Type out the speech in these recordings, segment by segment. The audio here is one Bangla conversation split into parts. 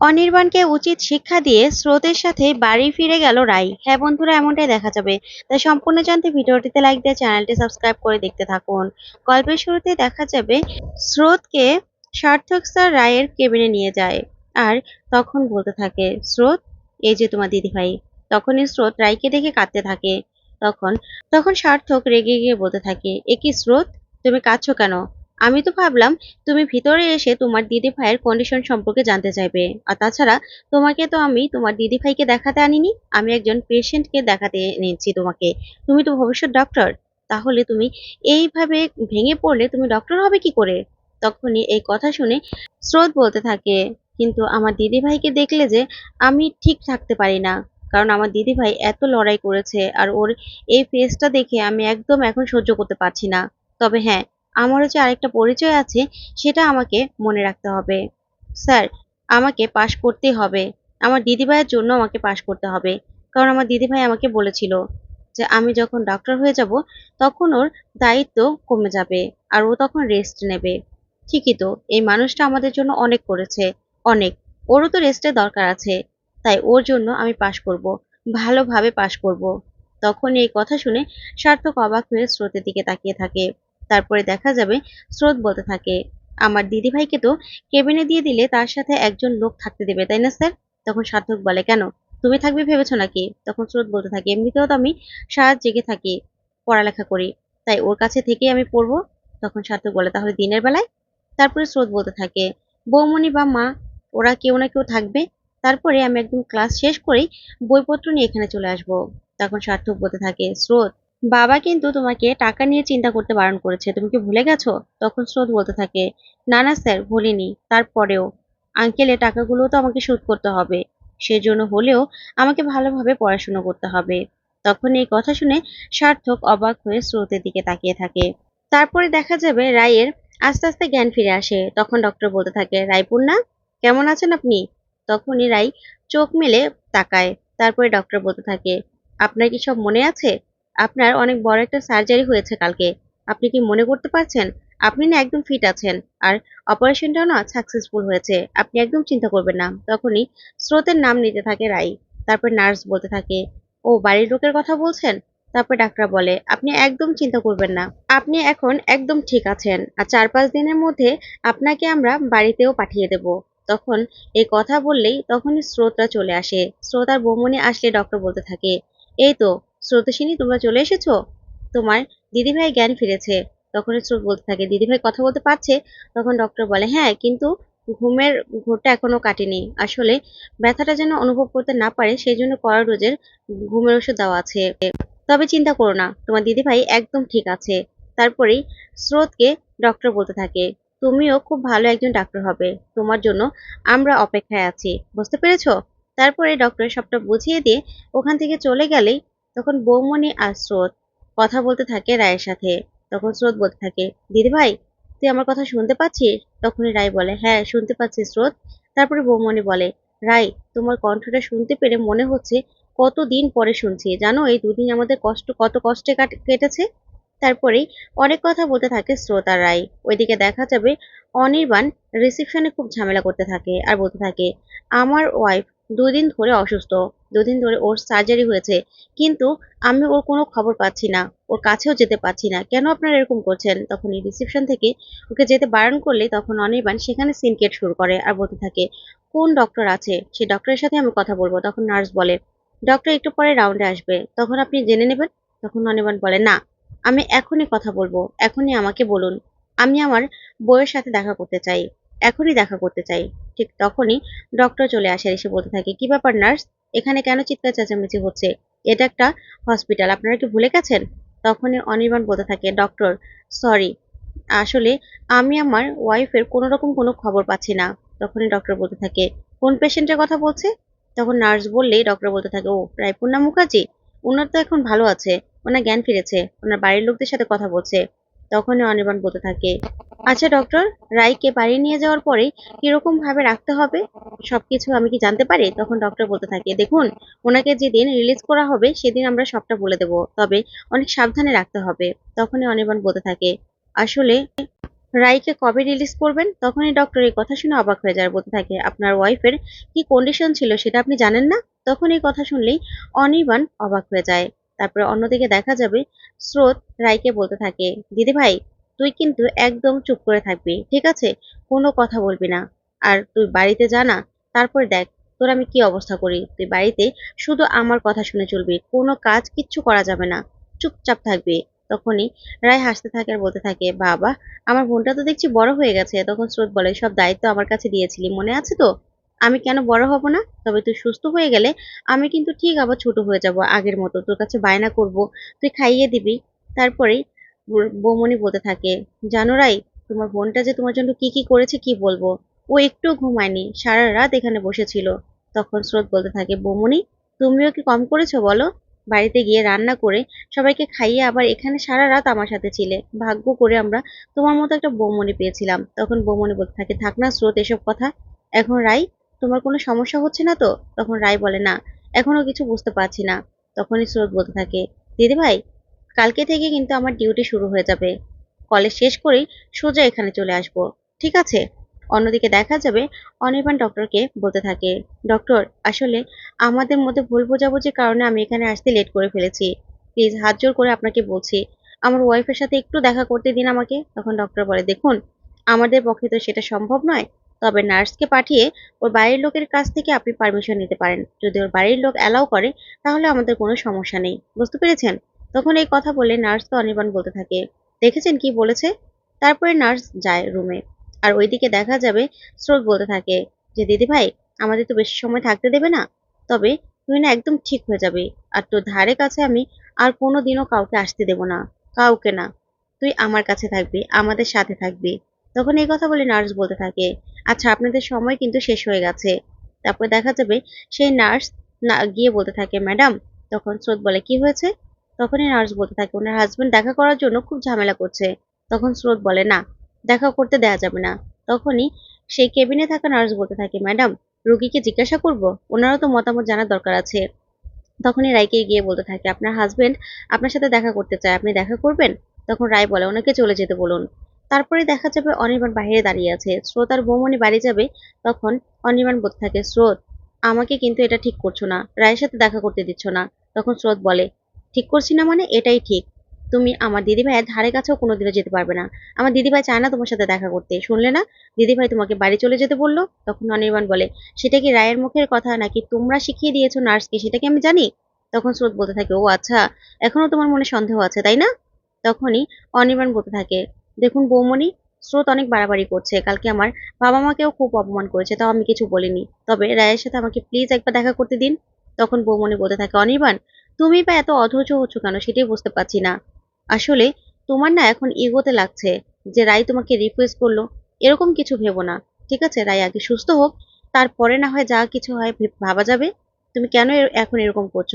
অনির্বাণকে উচিত শিক্ষা দিয়ে স্রোতের সাথে বাড়ি ফিরে গেল রাই। হ্যাঁ বন্ধুরা, এমনটাই দেখা যাবে। তাই সম্পূর্ণ জানতে ভিডিওটিতে লাইক দিয়ে চ্যানেলটি সাবস্ক্রাইব করে দেখতে থাকুন। গল্পের শুরুতে দেখা যাবে, স্রোতকে সার্থক স্যার রায়ের কেবিনে নিয়ে যায় আর তখন বলতে থাকে, স্রোত, এই যে তোমার দিদিভাই। তখনই স্রোত রায়কে দেখে কাঁদতে থাকে। তখন তখন সার্থক রেগে গিয়ে বলতে থাকে, এ কি স্রোত? তুমি কাঁদছো কেন? আমি তো ভাবলাম তুমি ভিতরে এসে তোমার দিদি ভাইয়ের কন্ডিশন সম্পর্কে জানতে চাইবে। আর তাছাড়া তোমাকে তো আমি তোমার দিদি ভাইকে দেখাতে আনিনি, আমি একজন পেশেন্টকে দেখাতে এনেছি তোমাকে। তুমি তো ভবিষ্যৎ ডক্টর তাহলে তুমি এইভাবে ভেঙে পড়লে তুমি ডক্টর হবে কি করে? তখনই এই কথা শুনে স্রোত বলতে থাকে, কিন্তু আমার দিদি ভাইকে দেখলে যে আমি ঠিক থাকতে পারি না, কারণ আমার দিদি ভাই এত লড়াই করেছে আর ওর এই ফেসটা দেখে আমি একদম এখন সহ্য করতে পারছি না। তবে হ্যাঁ আমারও যে আরেকটা পরিচয় আছে, সেটা আমাকে মনে রাখতে হবে। স্যার, আমাকে পাশ করতেই হবে। আমার দিদিভাইয়ের জন্য আমাকে পাশ করতে হবে। কারণ আমার দিদিভাই আমাকে বলেছিল যে, আমি যখন ডক্টর হয়ে যাব, তখন ওর দায়িত্ব কমে যাবে আর ও তখন রেস্ট নেবে। ঠিকই তো, এই মানুষটা আমাদের জন্য অনেক করেছে, অনেক। ওরও তো রেস্টের দরকার আছে। তাই ওর জন্য আমি পাশ করব, ভালোভাবে পাশ করব। তখন এই কথা শুনে সার্থক অবাক হয়ে স্রোতের দিকে তাকিয়ে থাকে। তারপরে দেখা যাবে স্রোত বলতে থাকে। আমার দিদিভাইকে তো কেবিনে দিয়ে দিলে তার সাথে একজন লোক থাকতে দেবে, তাই না স্যার? তখন সার্থক বলে, কেন? তুমি থাকবে ভেবেছো নাকি? তখন স্রোত বলতে থাকে, এমনিতেও তো আমি সারাত জেগে থাকি, পড়ালেখা করি, তাই ওর কাছে থেকেই আমি পড়ব? তখন সার্থক বলে, তাহলে দিনের বেলায়? তারপরে স্রোত বলতে থাকে, বৌমণি বা মা, ওরা কেউ না কেউ থাকবে। তারপরে আমি একদম ক্লাস শেষ করেই বইপত্র নিয়ে এখানে চলে আসব। তখন সার্থক বলতে থাকে, স্রোত বাবা কিন্তু তোমাকে টাকা নিয়ে চিন্তা করতে বারণ করেছে। তুমি কি ভুলে গেছো? তখন স্রোত বলতে থাকে, না না স্যার, ভুলিনি। তারপরেও আঙ্কেলে টাকাগুলো তো আমাকে শোধ করতে হবে। সেজন্য হলেও আমাকে ভালোভাবে পড়াশুনো করতে হবে। তখন এই কথা শুনে সার্থক অবাক হয়ে স্রোতের দিকে তাকিয়ে থাকে। তারপরে দেখা যাবে রায়ের আস্তে আস্তে জ্ঞান ফিরে আসে। তখন ডক্টর বলতে থাকে, রায়পূর্ণা, কেমন আছেন আপনি? তখনই রাই চোখ মেলে তাকায়। তারপরে ডক্টর বলতে থাকে, আপনার কি সব মনে আছে? আপনার অনেক বড় একটা সার্জারি হয়েছে কালকে। আপনি কি মনে করতে পারছেন? আপনি না একদম ফিট আছেন আর অপারেশনটাও না সাকসেসফুল হয়েছে। আপনি একদম চিন্তা করবেন না। তখনই স্রোতের নাম নিতে থাকে রাই, তারপর নার্স বলতে থাকে, ও, বাড়ির লোকের কথা বলছেন? তারপর ডাক্তার বলে, আপনি একদম চিন্তা করবেন না। আপনি এখন একদম ঠিক আছেন আর চার পাঁচ দিনের মধ্যে আপনাকে আমরা বাড়িতেও পাঠিয়ে দেব। তখন এই কথা বললেই তখনই স্রোতরা চলে আসে। স্রোত আর বৌমনি আসলে ডক্টর বলতে থাকে, এই তো স্রোতসিনী, তোমরা চলে এসেছ? তোমার দিদিভাই জ্ঞান ফিরেছে। তখন স্রোত বলতে থাকে, দিদিভাই কথা বলতে পারছে? তখন ডক্টর বলে হ্যাঁ কিন্তু ঘুমের ঘোরটা এখনও কাটেনি। আসলে ব্যথাটা যেন অনুভব করতে না পারে সেই জন্য কড়া ডোজের ঘুমের ওষুধ দেওয়া আছে। তবে চিন্তা করো না, তোমার দিদিভাই একদম ঠিক আছে। তারপরেই স্রোতকে ডক্টর বলতে থাকে, তুমিও খুব ভালো একজন ডাক্তার হবে। তোমার জন্য আমরা অপেক্ষায় আছি। বুঝতে পেরেছ? তারপরে ডক্টর সবটা বুঝিয়ে দিয়ে ওখান থেকে চলে গেলেই তখন বৌমণি আর স্রোত কথা বলতে থাকে রায়ের সাথে। তখন স্রোত বলতে থাকে দিদিভাই তুই আমার কথা শুনতে পাচ্ছিস? তখনই রায় বলে হ্যাঁ শুনতে পাচ্ছি স্রোত। তারপরে বৌমণি বলে রাই তোমার কণ্ঠটা শুনতে পেরে মনে হচ্ছে কতদিন পরে শুনছি। জানো, এই দুদিন আমাদের কষ্ট, কত কষ্টে কাট- কেটেছে? তারপরেই অনেক কথা বলতে থাকে স্রোত আর রায়। ওইদিকে দেখা যাবে অনির্বাণ রিসেপশনে খুব ঝামেলা করতে থাকে আর বলতে থাকে, আমার ওয়াইফ দুদিন ধরে অসুস্থ। দুদিন ধরে ওর সার্জারি হয়েছে। কিন্তু আমি ওর কোনো খবর পাচ্ছি না। ওর কাছেও যেতে পারছি না। কেন আপনারা এরকম করছেন? তখন এই রিসেপশন থেকে ওকে যেতে বারণ করলে তখন অনির্বাণ সেখানে সিনকেট শুরু করে আর বলতে থাকে, কোন ডক্টর আছে? সেই ডক্টরের সাথে আমি কথা বলব। তখন নার্স বলে ডক্টর একটু পরে রাউন্ডে আসবে। তখন আপনি জেনে নেবেন? তখন অনির্বাণ বলে, না, আমি এখনই কথা বলব। এখনই আমাকে বলুন। আমি আমার বউয়ের সাথে দেখা করতে চাই। এখনই দেখা করতে চাই। ঠিক তখনই ডক্টর চলে আসে এসে বলতে থাকে, কি ব্যাপার নার্স এখানে কেন চিৎকার চেঁচামেচি হচ্ছে? এটা একটা হসপিটাল আপনারা কি ভুলে গেছেন? তখনই অনির্বাণ বলতে থাকে ডক্টর সরি আসলে আমি আমার ওয়াইফের কোনো রকম কোনো খবর পাচ্ছি না। তখনই ডক্টর বলতে থাকে, কোন পেশেন্টের কথা বলছে? তখন নার্স বললেই ডক্টর বলতে থাকে, ও, রায়পূর্ণা মুখার্জি ওনার তো এখন ভালো আছে ওনার জ্ঞান ফিরেছে ওনার বাড়ির লোকদের সাথে কথা বলছে। তখনই অনির্বাণ বলতে থাকে আচ্ছা ডক্টর, রায়কে বাড়ি নিয়ে যাওয়ার পরে কীরকম ভাবে রাখতে হবে? সবকিছু আমি কি জানতে পারি? তখন ডক্টর বলতে থাকে, দেখুন, ওনাকে যেদিন রিলিজ করা হবে, সেদিন আমরা সবটা বলে দেব, তবে অনেক সাবধানে রাখতে হবে। তখনই অনির্বাণ বলতে থাকে, আসলে রাইকে কবে রিলিজ করবেন? তখনই ডক্টর এই কথা শুনে অবাক হয়ে যায়, বলতে থাকে, আপনার ওয়াইফের কি কন্ডিশন ছিল সেটা আপনি জানেন না? তখন এই কথা শুনলেই অনির্বাণ অবাক হয়ে যায়। তারপরে অন্যদিকে দেখা যাবে স্রোত রায়কে বলতে থাকে, দিদি ভাই, তুই কিন্তু একদম চুপ করে থাকবি, ঠিক আছে? কোনো কথা বলবি না। আর তুই বাড়িতে যা না, তারপরে দেখ, তোর আমি কি অবস্থা করি? তুই বাড়িতে শুধু আমার কথা শুনে চলবি, কোনো কাজ কিচ্ছু করা যাবে না। চুপচাপ থাকবি। তখনই রায় হাসতে থাকে আর বলতে থাকে, বাবা, আমার বোনটা তো দেখছি বড় হয়ে গেছে। তখন স্রোত বলে, সব দায়িত্ব আমার কাছে দিয়েছিলি, মনে আছে তো? আমি কেন বড় হব না? তবে তুই সুস্থ হয়ে গেলে আমি কিন্তু ঠিক আবার ছোট হয়ে যাব আগের মতো। তোর কাছে বায়না করব, তুই খাইয়ে দিবি। তারপরেই বৌ- বৌমনি বলতে থাকে, জানো রাই, তোমার বোনটা যে তোমার জন্য কি কি করেছে কি বলব? ও একটু ঘুমায়নি, সারা রাত এখানে বসেছিল। তখন স্রোত বলতে থাকে বৌমনি তুমিও কি কম করেছ বলো? বাড়িতে গিয়ে রান্না করে সবাইকে খাইয়ে আবার এখানে সারা রাত আমার সাথে ছিলে। ভাগ্য করে আমরা তোমার মতো একটা বৌমনি পেয়েছিলাম। তখন বৌমনি বলতে থাকে, থাক না স্রোত, এসব কথা। এখন রাই তোমার কোনো সমস্যা হচ্ছে না তো? তখন রাই বলে, না, এখনও কিছু বুঝতে পারছি না। তখনই স্রোত বলতে থাকে দিদিভাই কালকে থেকে কিন্তু আমার ডিউটি শুরু হয়ে যাবে। কলেজ শেষ করেই সোজা এখানে চলে আসব, ঠিক আছে? অন্যদিকে দেখা যাবে অনির্বাণ ডক্টরকে বলতে থাকে, ডক্টর, আসলে আমাদের মধ্যে ভুল বোঝাবুঝির কারণে আমি এখানে আসতে লেট করে ফেলেছি। প্লিজ হাত জোর করে আপনাকে বলছি, আমার ওয়াইফের সাথে একটু দেখা করতে দিন আমাকে? তখন ডক্টর বলে, দেখুন, আমাদের পক্ষে তো সেটা সম্ভব নয়। তবে নার্সকে পাঠিয়ে ওর বাড়ির লোকের কাছ থেকে আপনি পারমিশন নিতে পারেন। যদি ওর বাড়ির লোক অ্যালাউ করে, তাহলে আমাদের কোনো সমস্যা নেই। বুঝতে পেরেছেন? তখন এই কথা বলে নার্সকে অনির্বাণ বলতে থাকে, দেখেছেন কি বলেছে? তারপরে নার্স যায় রুমে। আর ওইদিকে দেখা যাবে স্রোত বলতে থাকে যে, দিদি ভাই, আমাদের তো বেশি সময় থাকতে দেবে না। তবে তুই না একদম ঠিক হয়ে যাবে। আর তোর ধারে কাছে আমি আর কোনো দিনও কাউকে আসতে দেব না। কাউকে না। তুই আমার কাছে থাকবি, আমাদের সাথে থাকবি। তখন এই কথা বলে নার্স বলতে থাকে আচ্ছা আপনাদের সময় কিন্তু শেষ হয়ে গেছে। তারপর দেখা যাবে, সেই নার্স না, গিয়ে বলতে থাকে, ম্যাডাম, তখন স্রোত বলে, কি হয়েছে? তখনই নার্স বলতে থাকে, ওনার হাজবেন্ড দেখা করার জন্য খুব ঝামেলা করছে। তখন স্রোত বলে, না, দেখা করতে দেয়া যাবে না। তখনই সেই কেবিনে থাকা নার্স বলতে থাকে, ম্যাডাম, রুগীকে জিজ্ঞাসা করব? ওনারও তো মতামত জানার দরকার আছে। তখনই রায়কে গিয়ে বলতে থাকে, আপনার হাজবেন্ড আপনার সাথে দেখা করতে চায়, আপনি দেখা করবেন? তখন রায় বলে, ওনাকে চলে যেতে বলুন। তারপরে দেখা যাবে অনির্বাণ বাইরে দাঁড়িয়ে আছে। স্রোত আর বৌমনি বাড়ি যাবে তখন অনির্বাণ বলতে থাকে, স্রোত, আমাকে কিন্তু এটা ঠিক করছ না। রায়ের সাথে দেখা করতে দিচ্ছ না। তখন স্রোত বলে, ঠিক করছি না মানে এটাই ঠিক। তুমি আমার দিদিভাইয়ের ধারে কাছেও কোনোদিনও যেতে পারবে না। আমার দিদিভাই চায় না তোমার সাথে দেখা করতে। শুনলে না? দিদিভাই তোমাকে বাড়ি চলে যেতে বলল? তখন অনির্বাণ বলে, সেটা কি রায়ের মুখের কথা নাকি তোমরা শিখিয়ে দিয়েছ নার্সকে? সেটা কি আমি জানি? তখন স্রোত বলতে থাকে, ও আচ্ছা এখনও তোমার মনে সন্দেহ আছে, তাই না? তখনই অনির্বাণ বলতে থাকে দেখুন বৌমণি, স্রোত অনেক বাড়াবাড়ি করছে। কালকে আমার বাবা মাকেও খুব অপমান করেছে, তাও আমি কিছু বলিনি। তবে রায়ের সাথে আমাকে প্লিজ একবার দেখা করতে দিন। তখন বৌমণি বলতে থাকে, অনির্বাণ, তুমি বা এত অধৈর্য হচ্ছ কেন সেটাই বুঝতে পারছি না। আসলে তোমার না এখন ইগোতে লাগছে, যে রায় তোমাকে রিকোয়েস্ট করল, এরকম কিছু ভেবো না। ঠিক আছে, রায় আগে সুস্থ হোক, তারপরে না হয় যা কিছু হয় ভাবা যাবে। তুমি কেন এখন এরকম করছ?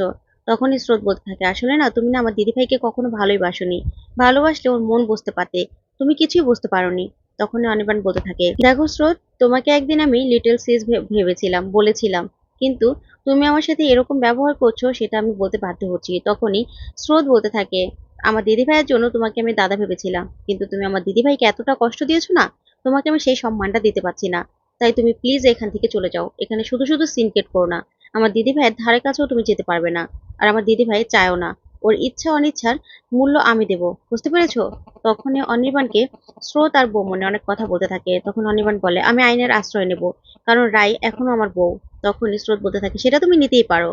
তখনই স্রোত বলতে থাকে, আসলে না, তুমি না আমার দিদিভাইকে কখনো ভালোই বাসনি। ভালোবাসলে ওর মন বুঝতে পারতে। তুমি কিছুই বুঝতে পারোনি। তখনই অনির্বাণ বলতে থাকে, দেখো স্রোত, তোমাকে একদিন আমি লিটল সিজ ভেবেছিলাম, বলেছিলাম। কিন্তু তুমি আমার সাথে এরকম ব্যবহার করছ, সেটা আমি বলতে বাধ্য হচ্ছি। তখনই স্রোত বলতে থাকে, আমার দিদিভাইয়ের জন্য তোমাকে আমি দাদা ভেবেছিলাম, কিন্তু তুমি আমার দিদিভাইকে এতটা কষ্ট দিয়েছ না, তোমাকে আমি সেই সম্মানটা দিতে পারছি না। তাই তুমি প্লিজ এখান থেকে চলে যাও। এখানে শুধু শুধু সিনকেট করো না। আমার দিদিভাইয়ের ধারে কাছেও তুমি যেতে পারবে না। আর আমার দিদিভাই চায়ও না। ওর ইচ্ছা অনিচ্ছার মূল্য আমি দেব। বুঝতে পেরেছ? তখনই অনির্বাণকে স্রোত আর বৌমনে অনেক কথা বলতে থাকে। তখন অনির্বাণ বলে, আমি আইনের আশ্রয় নেব, কারণ রায় এখনও আমার বউ। তখনই স্রোত বলতে থাকে, সেটা তুমি নিতেই পারো।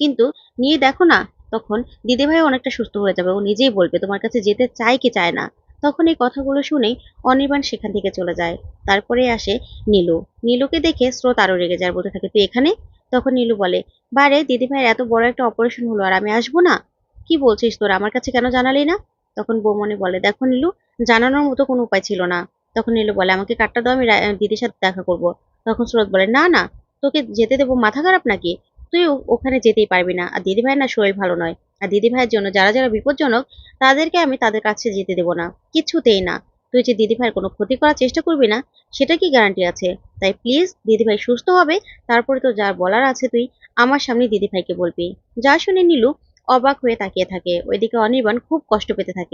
কিন্তু নিয়ে দেখো না, তখন দিদিভাই অনেকটা সুস্থ হয়ে যাবে। ও নিজেই বলবে, তোমার কাছে যেতে চায় কি চায় না? তখন এই কথাগুলো শুনেই অনির্বাণ সেখান থেকে চলে যায়। তারপরে আসে নীলু। নীলুকে দেখে স্রোত আরও রেগে যায়, বলতে থাকে, তুই এখানে? তখন নীলু বলে, বারে, দিদিভাইয়ের এত বড় একটা অপারেশন হলো আর আমি আসব না? কি বলছিস তোরা? আমার কাছে কেন জানালি না? তখন বৌমনি বলে, দেখো নীলু, জানানোর মতো কোনো উপায় ছিল না। তখন নীলু বলে, আমাকে কার্ডটা দাও, আমি দিদির সাথে দেখা করব। তখন স্রোত বলে, না না, তোকে যেতে দেবো মাথা খারাপ নাকি? তুই ওখানে যেতেই পারবি না। আর দিদিভাইয়ের না শরীর ভালো নয়। আর দিদিভাইয়ের জন্য যারা যারা বিপজ্জনক, তাদেরকে আমি তাদের কাছে যেতে দেবো না। কিছুতেই না। তুই যে দিদিভাইয়ের কোনো ক্ষতি করার চেষ্টা করবি না, সেটা কি গ্যারান্টি আছে? তাই প্লিজ দিদিভাই সুস্থ হবে। তারপরে তো যা বলার আছে তুই আমার সামনে দিদিভাইকে বলবি। যা শুনে নীলু অবাক হয়ে তাকিয়ে থাকে। ওইদিকে অনির্বাণ খুব কষ্ট পেতে থাকে।